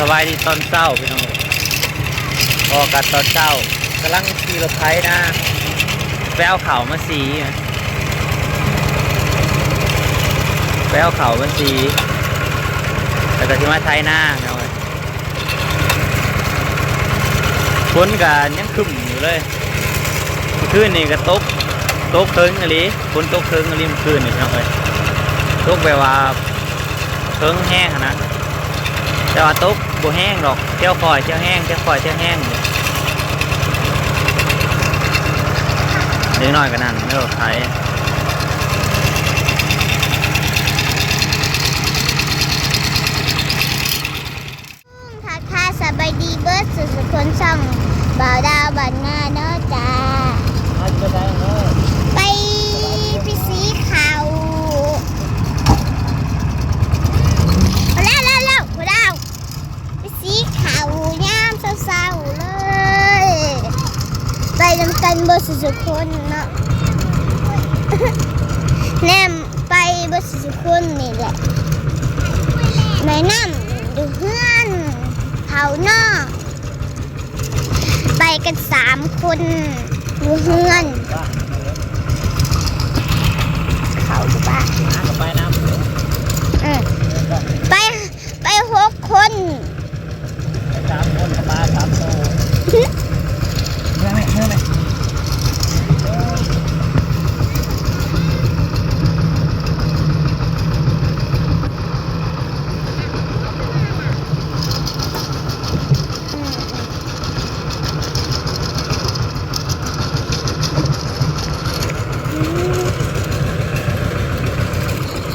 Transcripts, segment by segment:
สบายดีตอนเช้าพี่น้องออกกันตอนเช้ากำลังขี่รถไถนะไปเอาเข่ามาสีไปเอาเข่ามาสีแล้วก็ที่มาไทยหน้าพี่น้องเอ้ยฝนกันยังขึ้นอยู่เลยเมื่อคืนนี่ก็ตกตกเคิงอะไรฝนตกเคิงอะไรมื่อคืนนี่พี่น้องเอ้ยตกแบบว่าเคิงแห้งนะ แต่ว่าตุ๊กบ่แห้งหรอกเที่ยวคอยเที่ยวแห้งเที่ยวคอยเที่ยวแห้งเล็กน้อยกันนั่นไม่รถไทยทักทายสบายดีเบิร์ดสุดสุดคนช่องบ่าวดาวบันหน้าเนาะจ้าอาจจะไปพี่สีเขาเอาแล้วแล้วแล้วบ่าวดาวพี่สีเขาย่ามเศร้าๆเลย ไปนำ กันเบิร์ดสุดสุดคนเนาะแนมไปเบิร์ดสุดสุดคนนี่แหละแม่น้ำอยู่เพื่อนเขานอกไปกันสามคนอยู่เพื่อนเขาอยู่บ้านไปน้ำเออไปไปหกคน สามคนปลาสามโตเมื่อไหมเมื่อไหม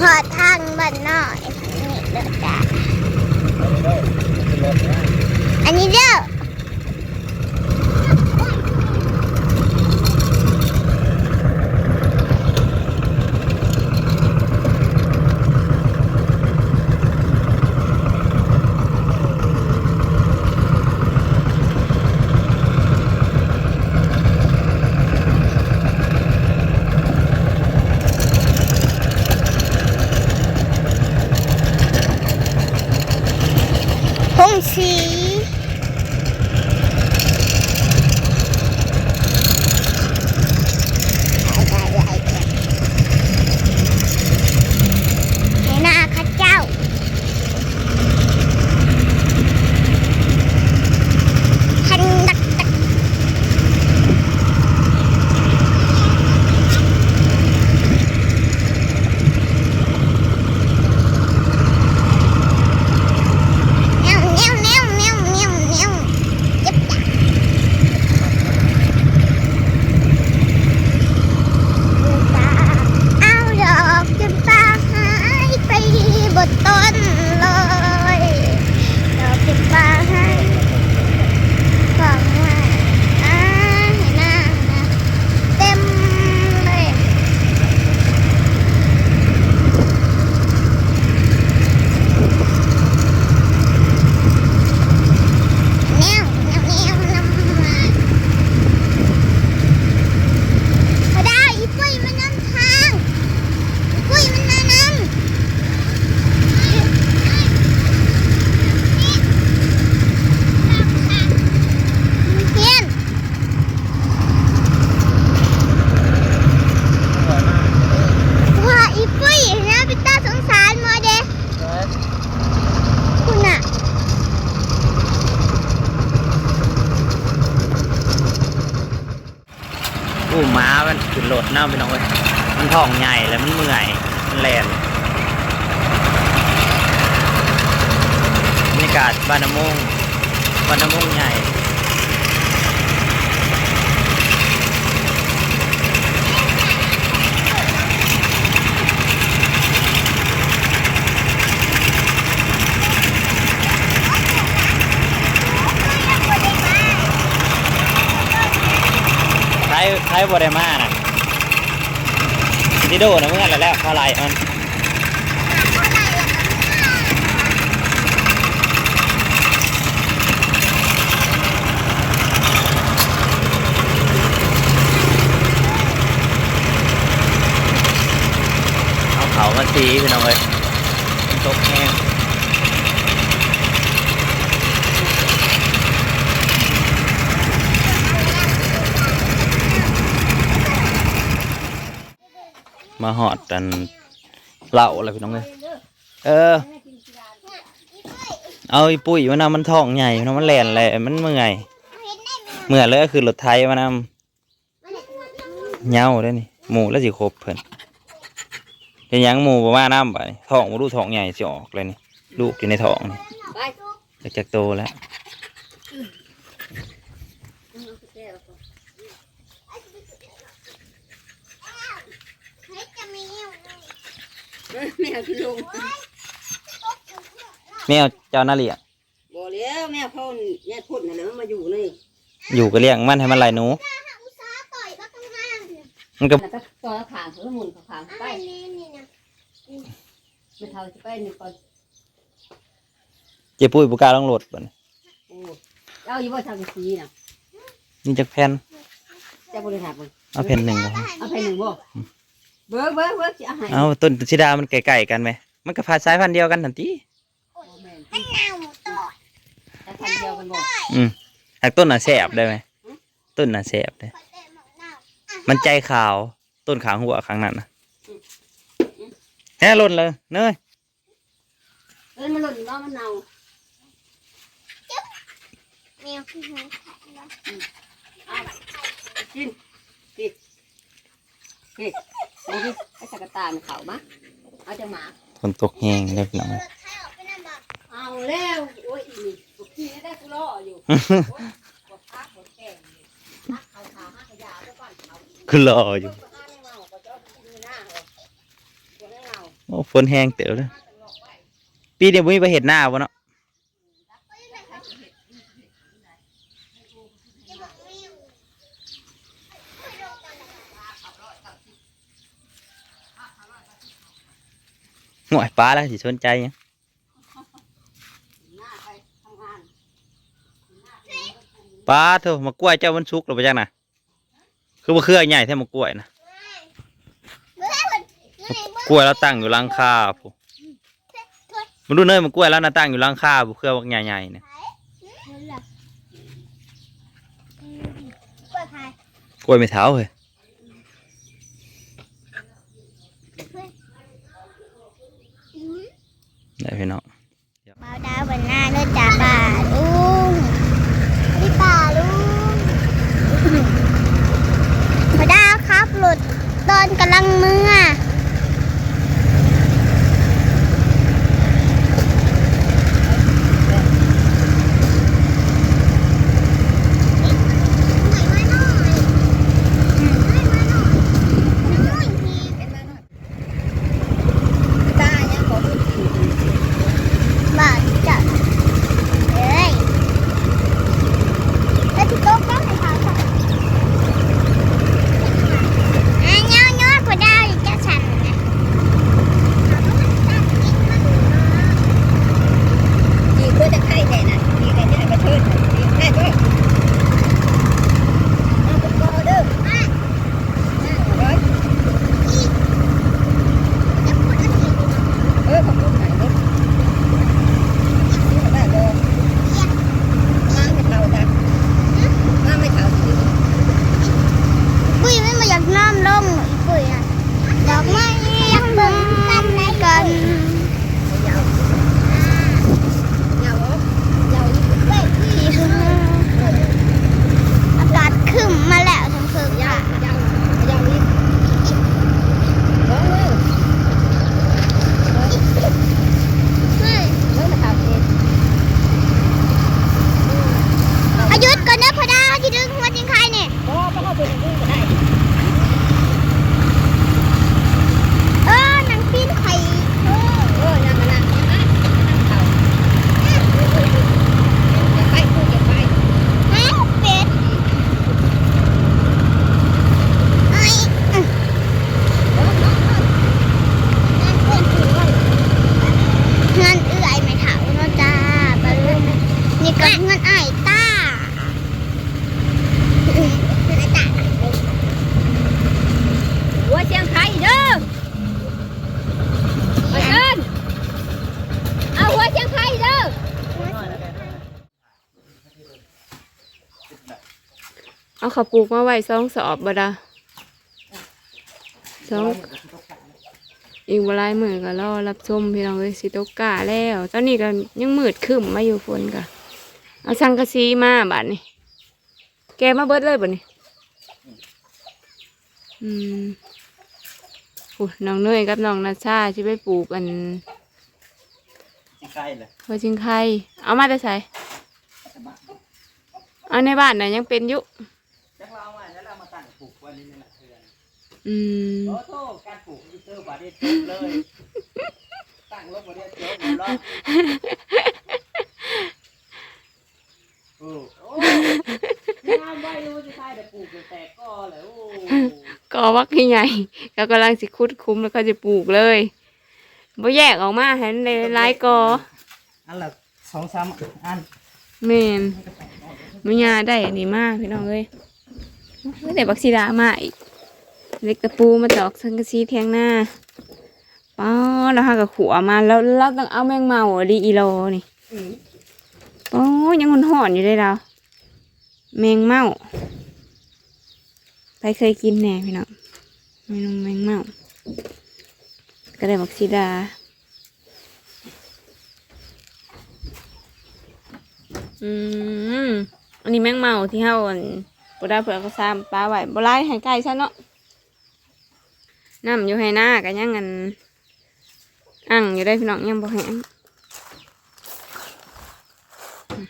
พอทางบ้านน้อยนี่เด้อจ้าอันนี้เด้อ นรถเน่าพี่น้องเว้ยมันท้องใหญ่แล้วมันเมื่อยมันแลนบรรยากาศบ้านน้ำมงบ้านน้ำมงใหญ่ใช้ใช้บริมานะ ดิโดนะเมื่อไรแล้วเท่าไรมันเอาเขามาตีพี่น้องเลยตกแห้ง มาหอดกันเหล่าอะไรพี่น้องเลยเออ เอาไอ้ปุ้ยมานำมันท้องใหญ่มันำมันแหลนแหละมันเมื่อยเมื่อยเลยก็คือรถไทยมานำเหงาได้อนี่หมูแล้วสิครบเพิ่นเป็นหยังหมูบ่มาน้ำไปท้องบ่รู้ท้องใหญ่สิออกเลยนี่ลูกอยู่ในท้องนี่ไปอยากจะโตแล้ว แมวที่ลงแมวเจ้านาเลียงบ่แล้วแมวพ่อแม่พูดน่ะนะมันมาอยู่นี่อยู่ก็เลี้ยงมันให้มันไหลหนู มันก็แล้วก็ตัวขางเขาหมุนเขาขางไปมันเท่าจะไปนี่ก่อนเจ็บปุ้ยบุกล้าต้องโหลดบ่นโอ้เอาอยู่บ่ทำสีน่ะนี่จักแผ่นจะบ่ได้ถามมึงเอาแผ่นหนึ่งก็พอเอาไปหนึ่งบ่ เบิ่งเบิ่งเบิ่งสิเอาให้เอาต้นชิดามันไก่ๆกันไหมมันก็พาสายพันธุ์เดียวกันทันทีแม่นแต่พันเดียวกันบ่อืมหากต้นน่ะแสบได้ไหมต้นน่ะแสบได้มันใจขาวต้นขางหัวขางนั้นนะแฮ่หล่นเลยเนยเอ้ยมันหล่นว่ามันเน่าแมวคือหัวแข็งแล้วกินพี่พี่ เอาดิไอ้สักกะตามันเข้ามาเอาจังหมาฝนตกแห้งเลยพี่น้องรถไถออกไปนั่นบอกเอาแล้วโอ้ยอีนี่กูขี่ได้กูรออยู่บ่พักบ่แก่งพักเขาขาหักยาไปก่อนเขาคือรออยู่ก็ห้าในเมาก็จะมีหน้าเหรอตัวในเมาโอ้ฝนแห้งเต๋อเลยปีเดียวมีไปเห็ดหน้าวะเนาะ หน่วยปลาแล้วสิสนใจยังหน้าไปลาเถอะมากล้วยเจ้ามันสุกหรือไปล่าจังน่ะคือบ่เครือใหญ่แท้มากล้วยนะกล้วยแล้วตั้งอยู่หลังคาผู้มันดูเนยมันกล้วยแล้วนะตั้งอยู่หลังคาผู้เครือบักใหญ่ๆเนี่ยกล้วยไม่เท้าเฮ้ย เอาข้าวปลูกมาไว้สองสอบบ่ดาสองอีกบ่หลายมื้อก็รอรับชมพี่น้องเอ้ยสิตกกาแล้วตอนนี้ก็ยังมืดครึ้มมาอยู่ฝนก็เอาสังกะสีมาบัดนี้แกมาเบิดเลยบัดนี้อืมโอ้น้องเนยกับน้องนาชาสิไปปลูกอันที่ใกล้เลยหัวจิงไข่เอามาได้ใส่เอาในบ้านน่ะยังเป็นอยู่ อืมโอ้โหการปลูกคอมพิวเตอร์บาดเดียวจบเลย ตั้งรถบาดเดียวจบหมดแล้วโอ้โอ้งามไว้อยู่ที่ใต้แต่ปลูกจนแตกก็เลยโอ้ก็วักที่ใหญ่ก็กำลังสิคุดคุ้มแล้วก็จะปลูกเลยบ่แยกออกมาให้มันได้หลายกออันละสองสามอันแม่นมันยาได้อันนี้มากพี่น้องเอ้ยเฮ้ยแต่บักซีดามาอีก เล็กตะปูมาตอกสังกะสีเทียงหน้าป้าแล้วหากับขัวมาแล้วเราต้องเอาแมงเมาดีอีโลนี่อืมโอ้ยังหอนหอนอยู่เลยเราแมงเมาไปเคยกินแน่พี่น้องเมนูแมงเมาก็ได้บักซีดาอืมอันนี้แมงเมาที่เฮาอันบ่ได้เผื่อเขาซ้ำปลาไว้บ่ไล่ให้ไก่ซะเนาะ น้ำอยู่ให้หน้ากันยังอันอ่างอยู่ได้พี่น้องยังบ่แห้งอืม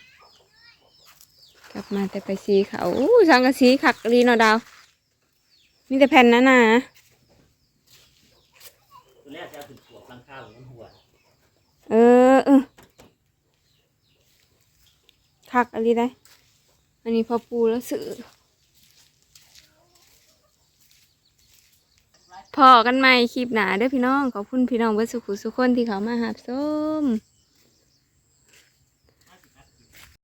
กลับมาแต่ไปสีเขาอู้สังกะสีคักดีเนาะดาว มีแต่แผ่นนะนะตัวแรกจะเอาถึงหัวลังคาหรือมันหัวเออเออคักอะไรได้ อันนี้พอปูแล้วสื่อ พอกันใหม่คลิปหนาเด้อพี่น้องขอบคุณพี่น้องเบิร์สุขุสุขคนที่เขามาหาส้ม